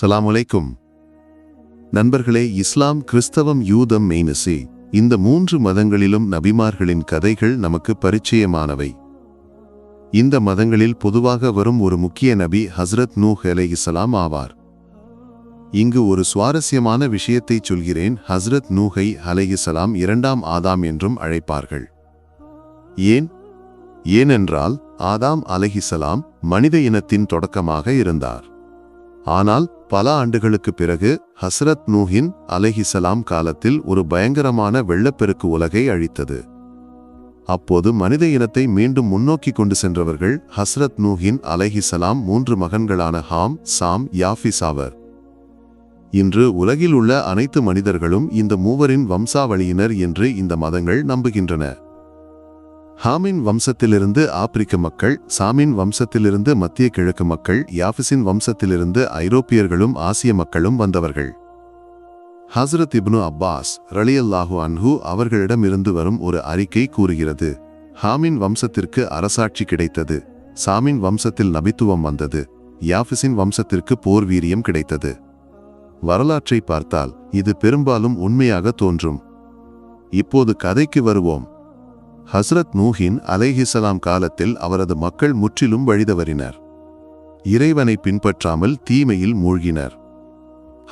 அஸ்ஸலாமு அலைக்கும். நண்பர்களே இஸ்லாம் கிறிஸ்தவம் யூதம் மெய்னசி இந்த மூன்று மதங்களிலும் நபிமார்களின் கதைகள் நமக்கு பரிச்சயமானவை. இந்த மதங்களில் பொதுவாக வரும் ஒரு முக்கிய நபி ஹஸ்ரத் நூஹ் அலைஹிஸ்ஸலாம் ஆவார். இங்கு ஒரு சுவாரஸ்யமான விஷயத்தை சொல்கிறேன் ஹஸ்ரத் நூஹை அலைஹிஸ்ஸலாம் இரண்டாம் ஆதாம் என்றும் அழைப்பார்கள். ஏன்? ஏனென்றால் ஆதாம் அலஹிசலாம் மனித இனத்தின் தொடக்கமாக இருந்தார். ஆனால் பல ஆண்டுகளுக்கு பிறகு ஹஸ்ரத் நூஹின் அலைஹிசலாம் காலத்தில் ஒரு பயங்கரமான வெள்ளப்பெருக்கு உலகை அழித்தது. அப்போது மனித இனத்தை மீண்டும் முன்னோக்கி கொண்டு சென்றவர்கள் ஹஸ்ரத் நூஹின் அலஹிசலாம் மூன்று மகன்களான ஹாம் சாம் யாஃபிஸ் ஆவர். இன்று உலகில் உள்ள அனைத்து மனிதர்களும் இந்த மூவரின் வம்சாவளியினர் என்று இந்த மதங்கள் நம்புகின்றன. ஹாமின் வம்சத்திலிருந்து ஆப்பிரிக்க மக்கள் சாமின் வம்சத்திலிருந்து மத்திய கிழக்கு மக்கள் யாஃபிஸின் வம்சத்திலிருந்து ஐரோப்பியர்களும் ஆசிய மக்களும் வந்தவர்கள். ஹஸ்ரத் இப்னு அப்பாஸ் ரலியல்லாஹு அன்ஹு அவர்களிடமிருந்து வரும் ஒரு அறிக்கை கூறுகிறது. ஹாமின் வம்சத்திற்கு அரசாட்சி கிடைத்தது. சாமின் வம்சத்தில் நபித்துவம் வந்தது. யாஃபிஸின் வம்சத்திற்கு போர் வீரியம் கிடைத்தது. வரலாற்றை பார்த்தால் இது பெரும்பாலும் உண்மையாக தோன்றும். இப்போது கதைக்கு வருவோம். ஹஸ்ரத் நூஹின் அலைஹிசலாம் காலத்தில் அவரது மக்கள் முற்றிலும் வழிதவறினர். இறைவனை பின்பற்றாமல் தீமையில் மூழ்கினர்.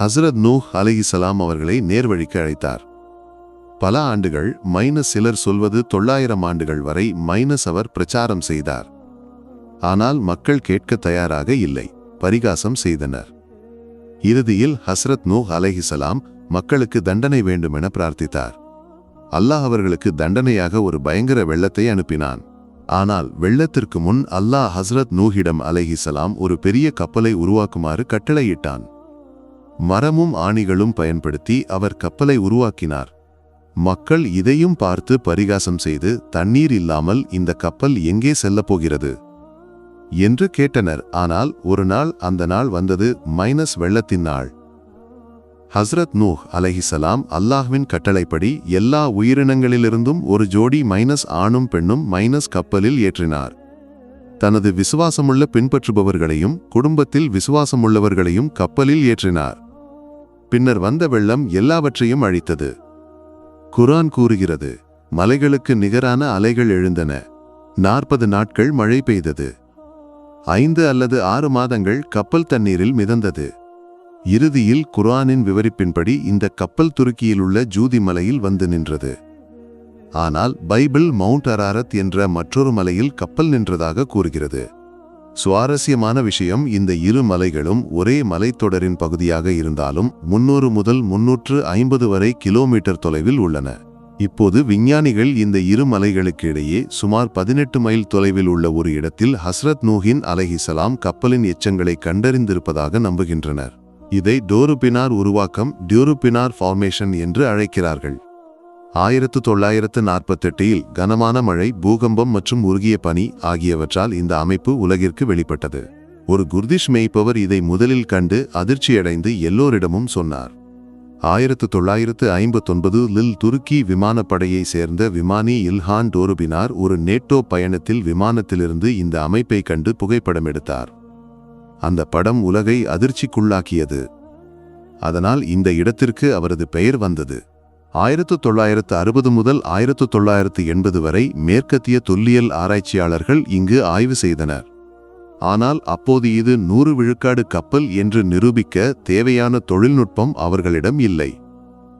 ஹஸ்ரத் நூஹ் அலைஹிசலாம் அவர்களை நேர்வழிக்கு அழைத்தார். பல ஆண்டுகள் மைனஸ் சிலர் சொல்வது தொள்ளாயிரம் ஆண்டுகள் வரை மைனஸ் அவர் பிரச்சாரம் செய்தார். ஆனால் மக்கள் கேட்க தயாராக இல்லை பரிகாசம் செய்தனர். இறுதியில் ஹஸ்ரத் நூஹ் அலைஹிசலாம் மக்களுக்கு தண்டனை வேண்டுமென பிரார்த்தித்தார். அல்லாஹ் அவர்களுக்கு தண்டனையாக ஒரு பயங்கர வெள்ளத்தை அனுப்பினான். ஆனால் வெள்ளத்திற்கு முன் அல்லாஹ் ஹஸ்ரத் நூஹிடம் அலைஹிசலாம் ஒரு பெரிய கப்பலை உருவாக்குமாறு கட்டளையிட்டான். மரமும் ஆணிகளும் பயன்படுத்தி அவர் கப்பலை உருவாக்கினார். மக்கள் இதையும் பார்த்து பரிகாசம் செய்து தண்ணீர் இல்லாமல் இந்த கப்பல் எங்கே செல்லப் போகிறது? என்று கேட்டனர். ஆனால் ஒரு நாள் அந்த நாள் வந்தது மைனஸ் வெள்ளத்தின் நாள். ஹஸ்ரத் நூஹ் அலஹிசலாம் அல்லாஹ்வின் கட்டளைப்படி எல்லா உயிரினங்களிலிருந்தும் ஒரு ஜோடி மைனஸ் ஆணும் பெண்ணும் மைனஸ் கப்பலில் ஏற்றினார். தனது விசுவாசமுள்ள பின்பற்றுபவர்களையும் குடும்பத்தில் விசுவாசமுள்ளவர்களையும் கப்பலில் ஏற்றினார். பின்னர் வந்த வெள்ளம் எல்லாவற்றையும் அழித்தது. குரான் கூறுகிறது மலைகளுக்கு நிகரான அலைகள் எழுந்தன. நாற்பது நாட்கள் மழை பெய்தது. ஐந்து அல்லது ஆறு மாதங்கள் கப்பல் தண்ணீரில் மிதந்தது. இறுதியில் குர்ஆனின் விவரிப்பின்படி இந்த கப்பல் துருக்கியில் உள்ள ஜூதி மலையில் வந்து நின்றது. ஆனால் பைபிள் மவுண்ட் அராரத் என்ற மற்றொரு மலையில் கப்பல் நின்றதாக கூறுகிறது. சுவாரஸ்யமான விஷயம் இந்த இரு மலைகளும் ஒரே மலைத்தொடரின் பகுதியாக இருந்தாலும் முன்னூறு முதல் முன்னூற்று ஐம்பது வரை கிலோமீட்டர் தொலைவில் உள்ளன. இப்போது விஞ்ஞானிகள் இந்த இரு மலைகளுக்கு இடையே சுமார் பதினெட்டு மைல் தொலைவில் உள்ள ஒரு இடத்தில் ஹஸ்ரத் நூஹின் அலைஹிசலாம் கப்பலின் எச்சங்களை கண்டறிந்திருப்பதாக நம்புகின்றனர். இதை டோருபினார் உருவாக்கம் டியூருபினார் ஃபார்மேஷன் என்று அழைக்கிறார்கள். ஆயிரத்து தொள்ளாயிரத்து நாற்பத்தெட்டில் கனமான மழை பூகம்பம் மற்றும் உருகிய பனி ஆகியவற்றால் இந்த அமைப்பு உலகிற்கு வெளிப்பட்டது. ஒரு குர்திஷ் மேய்ப்பவர் இதை முதலில் கண்டு அதிர்ச்சியடைந்து எல்லோரிடமும் சொன்னார். ஆயிரத்து தொள்ளாயிரத்து ஐம்பத்தொன்பது லில் துருக்கி விமானப்படையை சேர்ந்த விமானி இல்ஹான் டோருபினார் ஒரு நேட்டோ பயணத்தில் விமானத்திலிருந்து இந்த அமைப்பை கண்டு புகைப்படம் எடுத்தார் அந்த படம் உலகை அதிர்ச்சிக்குள்ளாக்கியது. அதனால் இந்த இடத்திற்கு அவரது பெயர் வந்தது. ஆயிரத்து தொள்ளாயிரத்து அறுபது முதல் ஆயிரத்து தொள்ளாயிரத்து எண்பது வரை மேற்கத்திய தொல்லியல் ஆராய்ச்சியாளர்கள் இங்கு ஆய்வு செய்தனர். ஆனால் அப்போது இது நூறு விழுக்காடு கப்பல் என்று நிரூபிக்க தேவையான தொழில்நுட்பம் அவர்களிடம் இல்லை.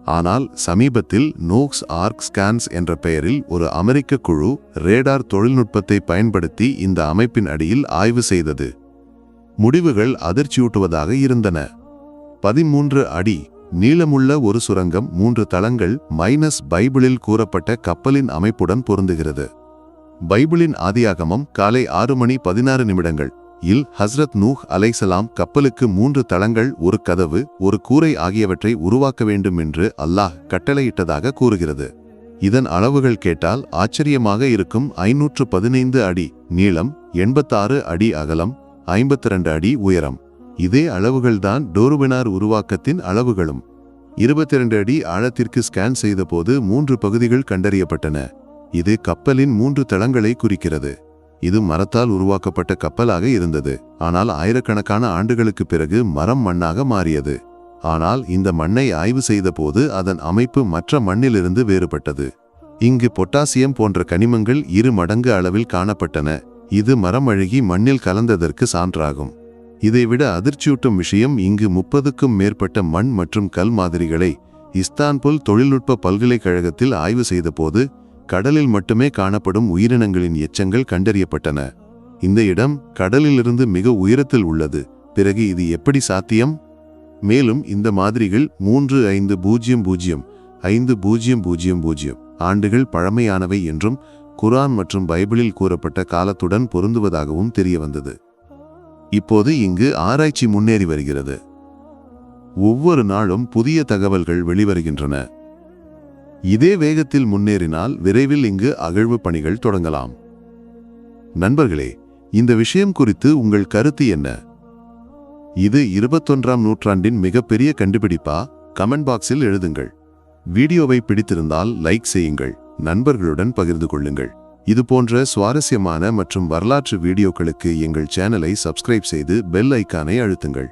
ஆனால் சமீபத்தில் நோக்ஸ் ஆர்க் ஸ்கேன்ஸ் என்ற பெயரில் ஒரு அமெரிக்க குழு ரேடார் தொழில்நுட்பத்தை பயன்படுத்தி இந்த அமைப்பின் அடியில் ஆய்வு செய்தது. முடிவுகள் அதிர்ச்சியூட்டுவதாக இருந்தன. பதிமூன்று அடி நீளமுள்ள ஒரு சுரங்கம் மூன்று தளங்கள் மைனஸ் பைபிளில் கூறப்பட்ட கப்பலின் அமைப்புடன் பொருந்துகிறது. பைபிளின் ஆதியாகமம் காலை ஆறு மணி பதினாறு நிமிடங்கள். இல் ஹஸ்ரத் நூஹ் அலைசலாம் கப்பலுக்கு மூன்று தளங்கள் ஒரு கதவு ஒரு கூரை ஆகியவற்றை உருவாக்க வேண்டும் என்று அல்லாஹ் கட்டளையிட்டதாக கூறுகிறது. இதன் அளவுகள் கேட்டால் ஆச்சரியமாக இருக்கும் ஐநூற்று பதினைந்து அடி நீளம் எண்பத்தாறு அடி அகலம் ஐம்பத்தி ரெண்டு அடி உயரம். இதே அளவுகள்தான் டோருபினார் உருவாக்கத்தின் அளவுகளும். இருபத்தி இரண்டு அடி ஆழத்திற்கு ஸ்கேன் செய்தபோது மூன்று பகுதிகள் கண்டறியப்பட்டன. இது கப்பலின் மூன்று தளங்களை குறிக்கிறது. இது மரத்தால் உருவாக்கப்பட்ட கப்பலாக இருந்தது. ஆனால் ஆயிரக்கணக்கான ஆண்டுகளுக்கு பிறகு மரம் மண்ணாக மாறியது. ஆனால் இந்த மண்ணை ஆய்வு செய்தபோது அதன் அமைப்பு மற்ற மண்ணிலிருந்து வேறுபட்டது. இங்கு பொட்டாசியம் போன்ற கனிமங்கள் இரு மடங்கு அளவில் காணப்பட்டன. இது மரமழுகி மண்ணில் கலந்ததற்கு சான்றாகும். இதைவிட அதிர்ச்சியூட்டும் விஷயம் இங்கு முப்பதுக்கும் மேற்பட்ட மண் மற்றும் கல் மாதிரிகளை இஸ்தான்புல் தொழில்நுட்ப பல்கலைக்கழகத்தில் ஆய்வு செய்தபோது கடலில் மட்டுமே காணப்படும் உயிரினங்களின் எச்சங்கள் கண்டறியப்பட்டன. இந்த இடம் கடலிலிருந்து மிக உயரத்தில் உள்ளது. பிறகு இது எப்படி சாத்தியம்? மேலும் இந்த மாதிரிகள் மூன்று ஐந்து பூஜ்ஜியம் பூஜ்ஜியம் ஐந்து பூஜ்ஜியம் பூஜ்ஜியம் பூஜ்ஜியம் ஆண்டுகள் பழமையானவை என்றும் குரான் மற்றும் பைபிளில் கூறப்பட்ட காலத்துடன் பொருந்துவதாகவும் தெரிய வந்தது இப்போது இங்கு ஆராய்ச்சி முன்னேறி வருகிறது. ஒவ்வொரு நாளும் புதிய தகவல்கள் வெளிவருகின்றன. இதே வேகத்தில் முன்னேறினால் விரைவில் இங்கு அகழ்வு பணிகள் தொடங்கலாம். நண்பர்களே இந்த விஷயம் குறித்து உங்கள் கருத்து என்ன? இது இருபத்தொன்றாம் நூற்றாண்டின் மிகப்பெரிய கண்டுபிடிப்பா? கமெண்ட் பாக்ஸில் எழுதுங்கள். வீடியோவை பிடித்திருந்தால் லைக் செய்யுங்கள். நண்பர்களுடன் பகிர்ந்து கொள்ளுங்கள். இது போன்ற சுவாரஸ்யமான மற்றும் வரலாற்று வீடியோக்களுக்கு எங்கள் சேனலை சப்ஸ்கிரைப் செய்து பெல் ஐக்கானை அழுத்துங்கள்.